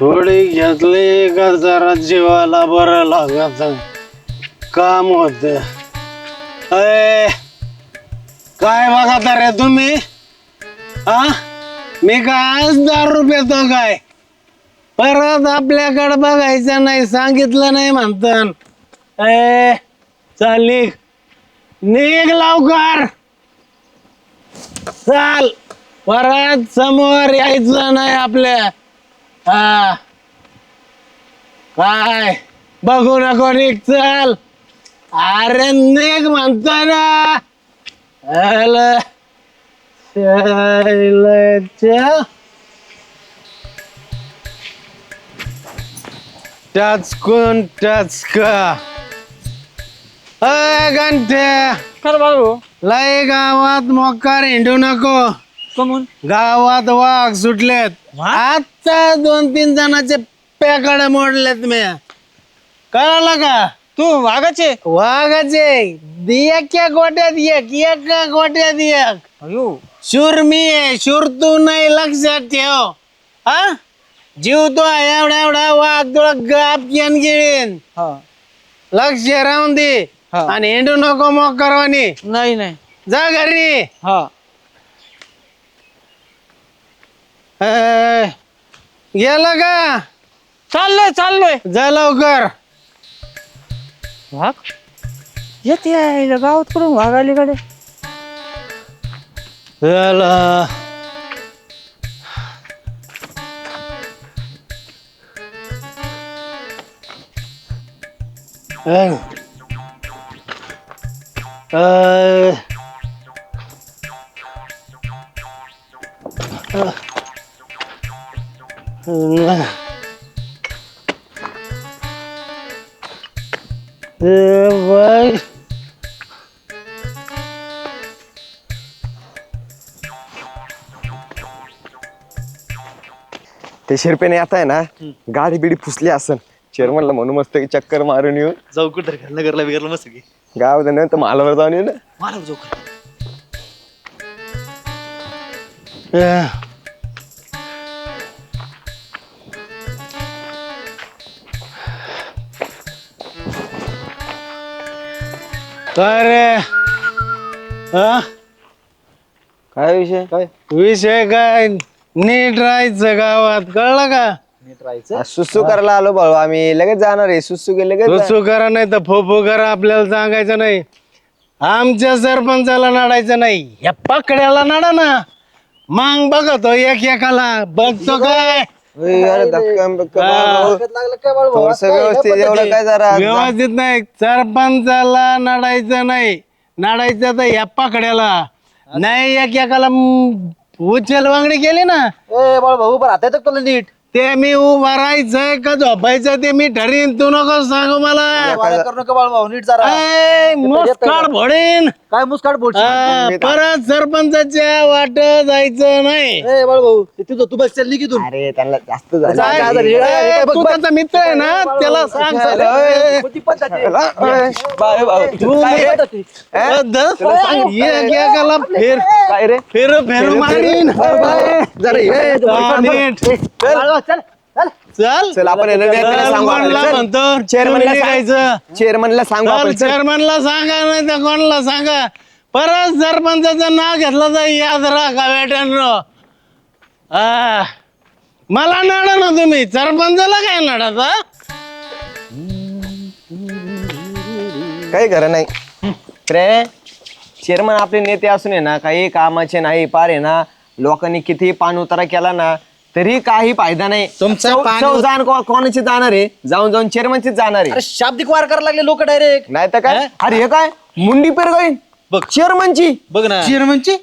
थोडी घेतली का जरा जीवाला बरं लागत? काम होत. अय काय बघा रे तुम्ही? हा मी काय आज दारू पितो काय? परत आपल्याकडे बघायचं नाही सांगितलं नाही म्हणतात ए चाल निघ. निघ लवकर. चाल. परत समोर यायचं नाही आपल्या. हा. काय? बघू नको निघ चल. अरे निघ म्हणतो ना. शाळेच्या टच कोण टच का अय घंटे कर बाबू लय गावात मोकार हिंडू नको. कमून गावात वाघ सुटलेत? आता दोन तीन जणांचे पेकडे मोडलेत मी कळालं का? तू वाघाचे? वाघाचे. एका गोट्यात एक एका गोट्यात एक. अयो. शूर मी आहे शूर तू नाही लक्षात ठेव. हा? जीव तो एवढा एवढा वाघ तुला गाप घेऊन गिळीन. हा. लक्ष राहून दे. हा. आणि हिंडू नको मग करवानी. नाही नाही. जा घरी. हा. अय, गेलं का? चाललोय चाललोय. जा लवकर. वाघ? येते आहे गावात कडून वाघ अलीकडे. अ. ते शिरपेने आता आहे ना गाडी बिडी फुसली असन. चेअरमनला म्हणून मस्त की चक्कर मारून येऊ. जाऊ कुठं? नगरला बिगरला मस्त की. गाव तर मालावर जाऊन येऊ ना. मारा जाऊ अ. काय रे हा? काय विषय? काय विषय काय? नीट राहायचं गावात कळलं का? नीट राहायचं? सुसू करायला आलो भाऊ आम्ही लगेच जाणार आहे. सुसू गेले लगेच रुसू करा नाही तर फोफो करा आपल्याला सांगायचं नाही. आमच्या सरपंचाला नाडायचं नाही. या पकड्याला नाडा ना. मग बघतो एक एकाला बघतो काय? अरे हा. लागलं बाळू थोडंसं व्यवस्थित एवढं काय जरा व्यवस्थित नाही. सरपंचाला नाडायचं नाही. नाडायचं तर या पकड्याला. नाही एक एकाला म, उचल वांगडे गेले ना? ए बाळ भाऊ पण आता येतं तुला नीट? ते मी उभा राहायचंय का झोपायचं ते मी ठरीन. तू नको सांगू मला. वाऱ्या करू नका बाळू भाऊ नीट जरा. ए, मुस्काड फोडीन काय मुस्काट बोल परत सरपंचाच्या वाट जायचं नाही. ए बाळू भाऊ ते तुझं तू बस चल निघितून अरे त्यांना जास्त झालं. बघ, तू बघ. त्याचा मित्र आहे ना? त्याला सांग सर. कोणती पद्धत आहे? तू काय आहे? द- फेर काय रे? फेर फेर मारीन. जरा ये. हा, नीट. बाळू भाऊ, चल चल चल चल आपण यांना व्यक्तीला चल, सांगू आपण. कोणला चल. म्हणतो चेअरमनला तुम्ही सांग. निघायचं. चेअरमनला सांगू चल आपण चल. चेअरमनला सांगा नाही तर कोणाला सांगा परत सरपंचाचं नाव घेतलं तर याद राखा हा मला नाडा ना तुम्ही सरपंचाला काय नाडा काही खरं नाही रे चेअरमन आपले नेते असून आहे ना काही कामाचे नाही पार आहे ना लोकांनी किती पान उतारा केला ना तरी काही फायदा नाही. तुमचा जाण को- कोणाची जाणार आहे? जाऊन जाऊन चेअरमनचीच जाणार आहे. अरे शाब्दिक वार करायला लागले लोक डायरेक्ट नाही तर काय अरे हे काय? मुंडी पेर गई बघ. चेअरमनची बघ ना. चेअरमनची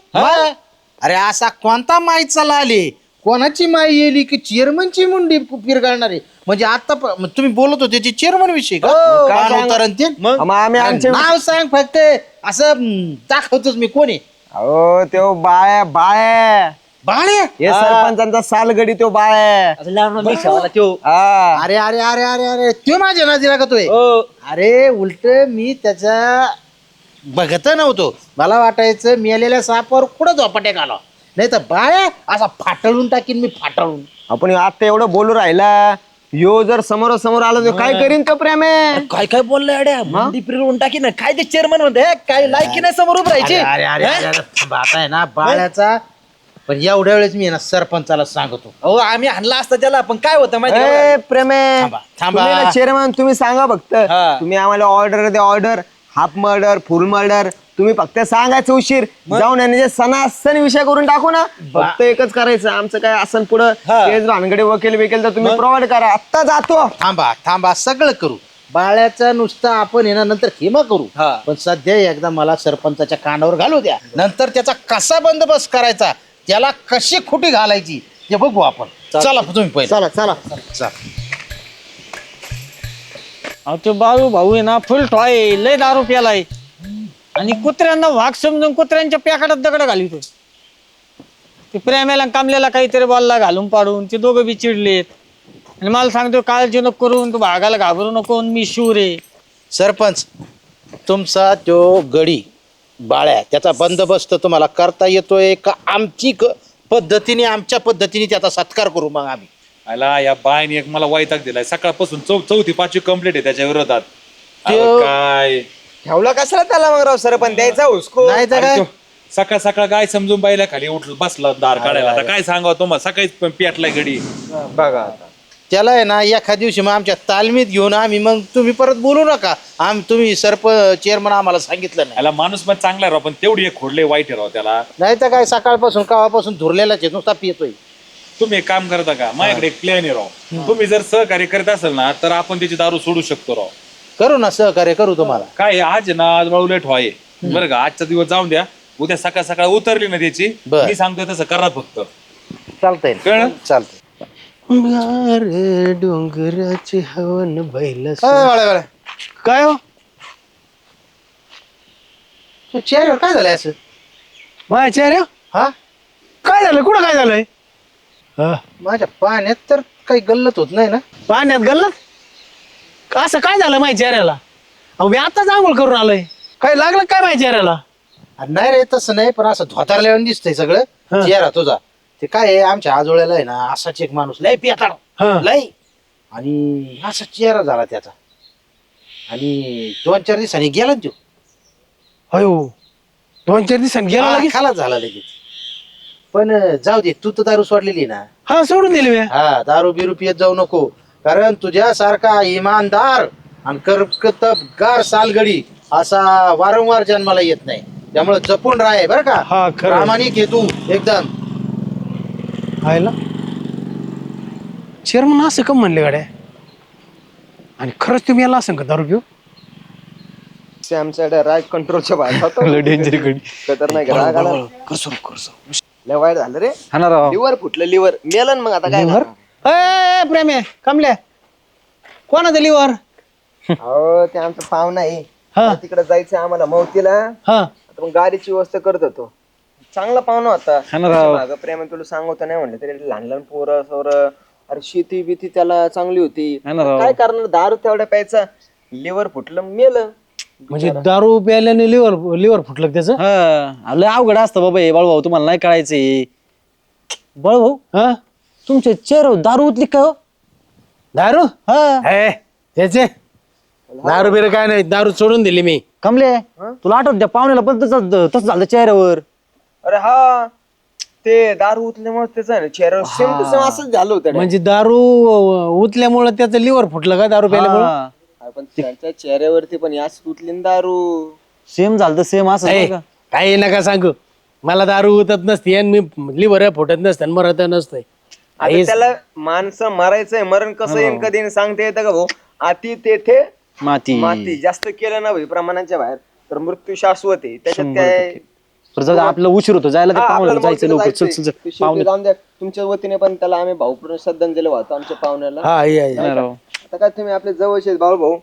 अरे असा कोणता माई चाला आले? कोणाची माई येली की चेअरमनची मुंडी पिरगाळणार आहे? म्हणजे आता प- मग तुम्ही बोलत होते ते चेअरमन विषयी का? काय पान सांग- उतारण ते? मग? आम्ही आमचे नाव सांग फक्त. असं हम्म, दाखवतोच मी. कोणी अहो तो बाळ बाळ बाळे हे सरपंचांचा सालगडी तो बाळ असं लहान मिक्सावाला त्यो. हा. अरे अरे अरे अरे अरे तो माझ्या नादी लागतोय हो. अरे उलट मी त्याचा बघत नव्हतो. मला वाटायचं मेलेल्या सापावर कुठं झोपाट्या घाला नाही तर बाळ्या असा फाटळून टाकीन मी फाटळून. आपण आता एवढं बोलू राहिला. यो जर समोर समोर आला तर काय करीन का प्रेम? आहे काय काय बोललं अड्या फिरवून टाकी ना. काय ते चेअरमन म्हणते हे, काय लायकी नाही समोर उभं राहायची? अरे अरे अरे अरे, थांबा, आता आहे ना बाळ्याचा. पण एवढ्या वेळेस मी आहे ना सरपंचाला सांगतो. अहो आम्ही हाणला असता त्याला पण काय होतं माहिती आहे का? ए प्रेमे थांबा, थांबा. चेअरमन तुम्ही सांगा फक्त. हा. तुम्ही आम्हाला ऑर्डर द्या order half murder full murder तुम्ही फक्त सांगायचं उशीर. जाऊन आणि जे विषय करून टाकू ना फक्त एकच करायचं. आमचं काय असन पुढं? हा. तेच भानगडे वकील बिकेल तर तुम्ही प्रोव्हाइड करा. आत्ता जातो. थांबा थांबा सगळं करू. बाळ्याचा नुसता आपण आहे ना नंतर हेमा करू. हा. पण सध्या एकदा मला सरपंचाच्या कानावर घालू द्या. नंतर त्याचा कसा बंदोबस्त करायचा त्याला कशी खुटी घालायची ते बघू आपण. चला तुम्ही पहिले. चला चला. चला. अहो ते बाळू भाऊ आहे ना फुल टॉय लय दारू प्यालाय. आणि कुत्र्यांना वाघ समजून कुत्र्यांच्या पॅकाटात दगड घालितो ते प्रेमाला आणि कामल्याला काहीतरी बॉलला घालून पाडून ते दोघं बी चिडलेत. आणि मला सांगतो काळजी नको करून तू भागाला घाबरू नको मी शूर आहे. सरपंच तुमचा तो गडी बाळ्या त्याचा बंदोबस्त तुम्हाला करता येतोय का? आमची क- पद्धतीने आमच्या पद्धतीने त्याचा सत्कार करू मग आम्ही. आला या बायने एक मला वैताग दिलाय. सकाळपासून चौ चौथी पाचवी कंप्लीट आहे त्याच्या विरोधात. त्यो- काय? ठेवला कशाला त्याला मग राव? सर पण द्यायचा हुसको नाही तर सकाळ सकाळ काय समजून बायला खाली उठलं बसला दार काढायला. आता काय सांगावं तुम्हाला? सकाळीच पण पेटलाय गडी. बघा आता. त्याला आहे ना एखाद्या दिवशी मग आमच्या तालमीत घेऊन आम्ही मग तुम्ही परत बोलू नका. आम तुम्ही सरप चेअरमन आम्हाला सांगितलं नाही. याला माणूस पण चांगला आहे राव पण तेवढी एक खोडले वाईट आहे राव त्याला. नाही तर काय सकाळपासून कावापासून धुरलेलाच आहे नुसता पितोय तुम्ही एक काम करता का? माझ्याकडे एक प्लॅन आहे राव. तुम्ही जर सहकार्य करत असाल ना तर आपण त्याची दारू सोडू शकतो राव. करू ना सहकार्य करू तुम्हाला. काय आहे, आज आहे ना आज बाळू लेट व्हाय बरं का आजचा दिवस जाऊन द्या. उद्या सकाळ सकाळ उतरली ना त्याची. बर. मी सांगतोय तसं करा फक्त. चालतंय कळलं? चालतंय. डोंगराची हवन बैल काय हो? काय झालंय असं? माझ्या चेहऱ्या हा? काय झालं? कुठं काय झालंय? हा, माझ्या पाण्यात तर काही गल्लत होत नाही ना. पाण्यात गल्ला असं काय झालं माझ्या चेहऱ्याला? अहो मी आताच आंघोळ करून आलोय. काय लागलं काय माझ्या चेहऱ्याला? अरे नाही रे तसं नाही पण असं धोतारल्यावर दिसतंय हा. सगळं चेहरा तुझा. ते काय आहे आमच्या आजोळ्याला आहे ना असाच एक माणूस लय हा. लय. आणि असा चेहरा झाला त्याचा. आणि दोन चार दिवसांनी गेला ना तो. अयो दोन चार दिवसांनी गेला हा, लगेच? खालाच झाला लगेच. पण अं, जाऊ दे तू तर दारू सोडलेली ना. हा सोडून दिली मी. हा दारू बिरू पियत जाऊ नको. कारण तुझ्यासारखा इमानदार आणि कर्कतबगार सालगडी असा वारंवार जन्माला येत नाही. त्यामुळे जपून राह बरं का. हा, खरं. प्रामाणिक आहे तू एकदम. आयला चेअरमन असं कम म्हणले गाड्या? आणि खरंच तुम्ही याला असं का दारू पिऊ? आमच्या राज कंट्रोलच्या बाहेर होतो. डेंजर खतरनाक राग आला. कसं कसं लय वाईट झालं रे. हा ना राव. लिव्हर फुटलं लिव्हर मेलन मग आता काय करणार? ए प्रेमे कमले. कोणाचं लिव्हर अहो ते आमचं पाहुणा आहे. हा. तिकडे जायचं आम्हाला मौतीला. हा. आता मग गाडीची व्यवस्था करत होतो. चांगला पाहुणा होता. हा ना राव. मागं प्रेम तुला सांगतो नाही म्हणलं तरी लहान लहान पोरं सोर. अरे शेती बिती त्याला चांगली होती. हा ना राव. काय करणार? दारू तेवढ्या प्यायचा. लिव्हर फुटलं मेलं. म्हणजे दारू प्यायल्याने लिव्हर लिव्हर फुटलं का त्याचं? हा. लय अवघड असतं बाबा हे बाळूभाऊ तुम्हाला नाही कळायचंय बाळूभाऊ? हा? तुमच्या चेहऱ्यावर दारू उतली का हो? दारू? हा. हे त्याचे? दारू बिरू काय नाही दारू सोडून दिली मी. कमले तुला आठवत त्या पाहुण्याला पण तसं तसं झालं चेहऱ्यावर. अरे हा ते दारू उतल्यामुळे त्याचं आहे ना चेहऱ्यावर सेम टू सेम असंच झालं होतं रे. म्हणजे दारू उतल्यामुळं त्याचं लिव्हर फुटलं का दारू प्यायल्यामुळं? हा. अरे पण त्यांच्या चेहऱ्यावरती पण याच उतली ना दारू. सेम झालं सेम असं नाही का? काही नका सांगू. मला दारू उतत नसते आणि मी लिव्हर फुटत नसते आणि मरत नसतंय. आता त्याला माणसं मरायचंय मरण कसं येईन? कधी येईन सांगता येतं का भाऊ? अति तेथे माती. माती. जास्त केलं ना भाई प्रमाणाच्या बाहेर तर मृत्यू शाश्वत आहे. त्याच्यात काय बरं जाऊ दे, आपलं उशीर होतो. जायला हा, आपल्याला जायचं मौतीला लवकर. चल जायचंय. चल ते चल शेवटी पाहुणे. जाऊन द्या. तुमच्या वतीने पण त्याला आम्ही भाऊपूर्ण श्रद्धांजली वाहतो आमच्या पाहुण्याला. हा. नाही राव. आता काय तुम्ही आपले जवळचे आहेत बाळू भाऊ?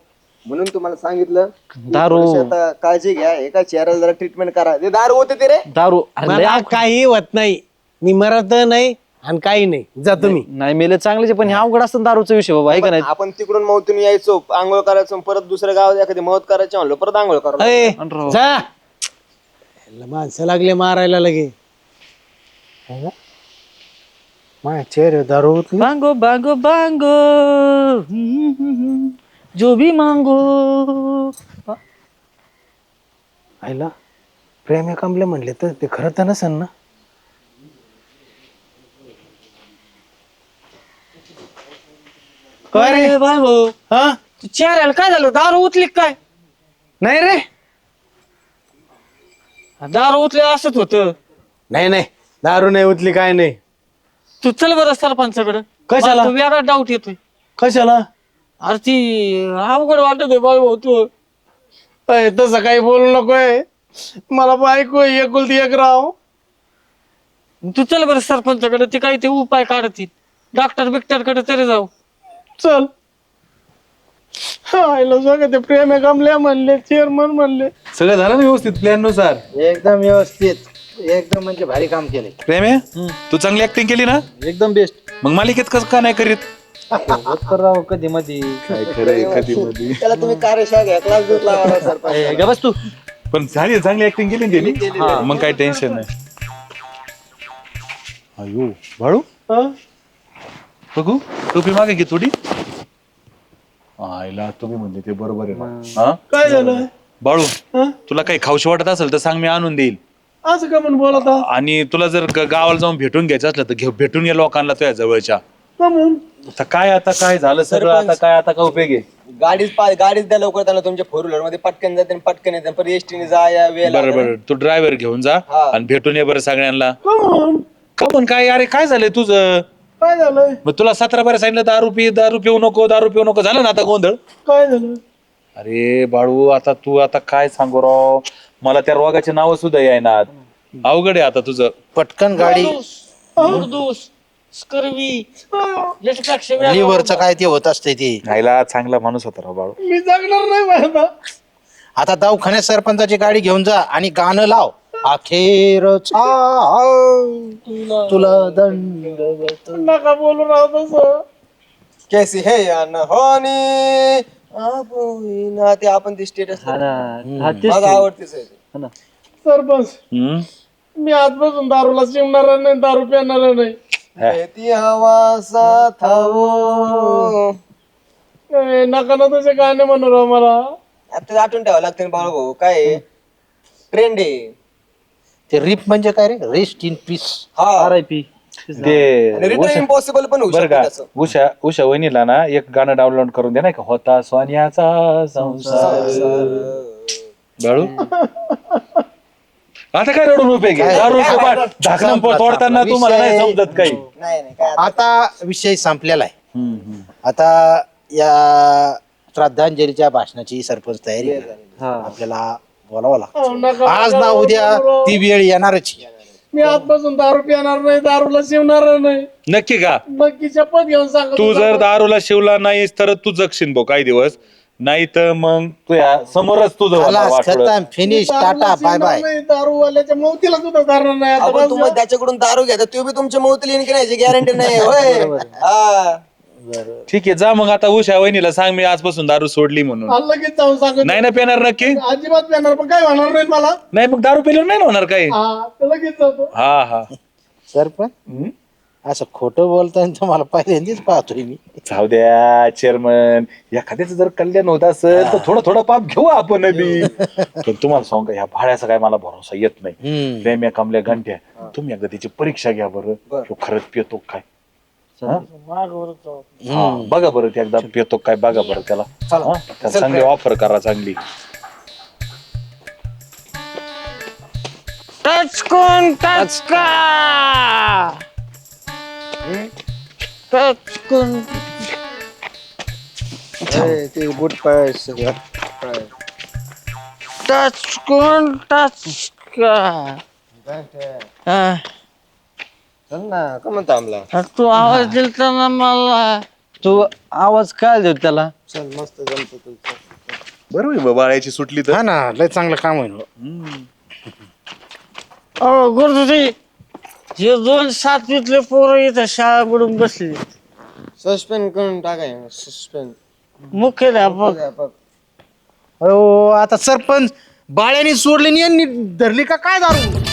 म्हणून तुम्हाला सांगितलं. दारू. थोडीशी आता काळजी घ्या. एका चेहऱ्याला जरा ट्रीटमेंट करा. ते दारू होते ते रे. दारू. अरे लय मला काही होत नाही. मी मरत नाही. आणि काही नाही. जा तुम्ही. नाही मेले चांगलेच आहे, पण हे अवघड असतं दारूचा विषय बाबा आहे का नाही? आपण तिकडून मौतून यायचो आंघोळ करायचो परत दुसऱ्या गावात एखादी मौत करायची म्हणलं परत आंघोळ करायला अय, आणि राव. जा. याला माणसं लागले मारायला लगे. है? ना? माझ्या चेहरे दारू बांगो बांगो बांगो. हम्म, हम्म, हम्म. जो भी मांगो. आईला प्रेम कमले म्हणले तर ते खरं तर नसेल ना? काय रे? अरे बाय भाऊ. हा? तू चेहऱ्याला काय झालं? दारू उतली काय? नाही रे. दारू उतले असत होत. नाही नाही. दारू नाही उतली काय नाही. तू चल बरं सरपंचाकडे. कशाला? वेगळा डाऊट येतोय. कशाला? अरे ती अवघड वाटत बाय भाऊ तू. अय, तसं काही बोलू नकोय. मला बायको आहे, एकुलती एक राव. तू चल बरं सरपंचाकडे ते काही ते उपाय काढतील. डॉक्टर बिक्टरकडे तरी जाऊ. चल. आईला सगळं ते प्रेम आहे कमल्या म्हणले चेअरमन म्हणले. सगळं झालं ना व्यवस्थित प्लॅननुसार? एकदम व्यवस्थित. एकदम म्हणजे भारी काम केले प्रेम आहे तू चांगली ऍक्टिंग केली ना? एकदम बेस्ट मग मालिकेत कसं का नाही करीत? राव कधी मध्ये काय खरंय कधी मधी. त्याला तुम्ही कार्यशाळा घ्या क्लास घेत लावा सरपंच. बस तू. पण झाली चांगली ऍक्टिंग केली ना त्यांनी? मग काय टेन्शन नाही. अयो बाळू? बघू. टोपी मागे घे थोडी. आईला तुम्ही म्हणले ते बरोबर आहे ना हा? काय झालं? बाळू तुला काही खाऊशी वाटत असेल तर सांग मी आणून देईल. असं का म्हणून बोलत आहात? आणि तुला जर ग- गावाला जाऊन भेटून घ्यायचं असलं तर घे भेटून ये लोकांना तुझ्या जवळच्या. का म्हणून? आता काय आता काय झालं सगळं? आता काय आता काय उपयोग आहे? गाडीच पा गाडीच द्या लवकर त्यांना तुमच्या फोर व्हीलरमध्ये. पटकन जाते आणि पटकन येते. पण एसटीने जा या वेळ बरं बरं. तू ड्रायव्हर घेऊन जा हा. आणि भेटून ये बरं सगळ्यांना. का म्हणून? का पण काय अरे काय झालंय तुझं? काय झालंय? मग तुला सतरा बारा सांगितलं दारू पी दारू पिऊ नको दारू पिऊ नको. झालं ना आता गोंधळ? काय झालं? अरे बाळू आता तू आता काय सांगू राव? मला त्या रोगाचे नाव सुद्धा येणार अवघड आहे आता तुझं. पटकन गाडी. स्कर्वी. लिव्हरचं काय ते होत असते ते. राहिला चांगला माणूस होता राव बाळू. मी जगणार नाही बाबा. आता दवाखान्यात सरपंचाची गाडी घेऊन जा आणि गाणं लाव. अखेर तुला दंड नका बोलू राव तसं? कैसी है या होनी? आपुईना ते आपण ते स्टेटस माझं आवडतेच आहे ते. सरपंच हम्म? मी आजपासून दारूला शिवणार नाही दारू पिणार नाही. ती हवा साथावो. ए, नका ना तुझे गाणे म्हणू राव मला. आता आठवण ठेवावं लागतं ना बाळू भाऊ काय ट्रेंड आहे. ते रिप म्हणजे काय रे? रेस्ट इन पीस हा. ते रिटर्न इम्पॉसिबल पण होऊ बरं शकतं का? त्याचं. उषा उषा वहिनीला ना एक गाणं डाउनलोड करून दे नाही का? होता सोन्याचा संसार. बाळू? आता काय रडून उपयोग आहे दारू कपाट झाकणं पो- तोडताना तुम्हाला नाही समजत काही. नाही नाही काय आता विषय संपलेला आहे. हम्म, हम्म. आता या श्रद्धांजलीच्या भाषणाची सरपंच तयारी आहे. आपल्याला बोलावं लागतं. नका आज ना उद्या. ती वेळ येणारच. मी आजपासून दारू पिणार नाही दारूला शिवणार नाही. नक्की का? नक्की शपथ घेऊन सांगतो तू जर दारूला. शिवला नाहीस तर तू जगशील भाऊ काही दिवस. नाही तर मग तुझ्या समोरच तुझं. खतम फिनिश टाटा बाय बाय दारूवाल्याच्या मौतीला सुद्धा धरणार नाही आता आपण बस तुम्ही त्याच्याकडून दारू घ्या तर तो बी तुमच्या मौतीला की नाही? गॅरंटी नाही होय. हा. ठीक आहे जा मग आता उषा वहिनीला सांग मी आजपासून दारू सोडली म्हणून. मला लगेच जाऊन सांगतो. नाही ना पेणार नक्की? अजिबात पिणार पण काय होणार नाही मला? नाही मग दारू पिल्यावर नाही ना होणार काही? हा तर लगेच जातो. हा हा. सरपंच? असं खोटं बोलताय तुम्हाला पहिल्यांदाच पाहतोय मी. जाऊ द्या चेअरमन एखाद्याचं जर कल्याण होत असेल तर थोडं थोडं पाप घेऊ आपण बी. पण तुम्हाला सांगू का ह्या भाड्याचा काय मला भरोसा येत नाही. हम्म. प्रेम्या कमल्या घंट्या तुम्ही एकदा त्याची परीक्षा घ्या बरं. ह्यो खरंच पितो काय? हा? बघा बरं ते एकदा पितो काय बघा बरं त्याला. हा? त्याला चांगली ऑफर करा चांगली. टच कोण टच का? टच कोण? ते बुट पाय टच कोण टच का? हा. चल ना का म्हणता आमला तू आवाज दिलता ना मला. तू आवाज काय देऊ त्याला? चल मस्त जमतो बरोबर बाळाची सुटली तर. हा ना लय चांगलं काम होईल अहो गुरुजी हे दोन सातवीतले पोरं इथं शाळा बुडून बसली. सस्पेंड करून टाकाय सस्पेंड. मुख्याध्यापक हो आता सरपंच बाळ्यानी सोडली आणि यांनी धरली का? काय दारू?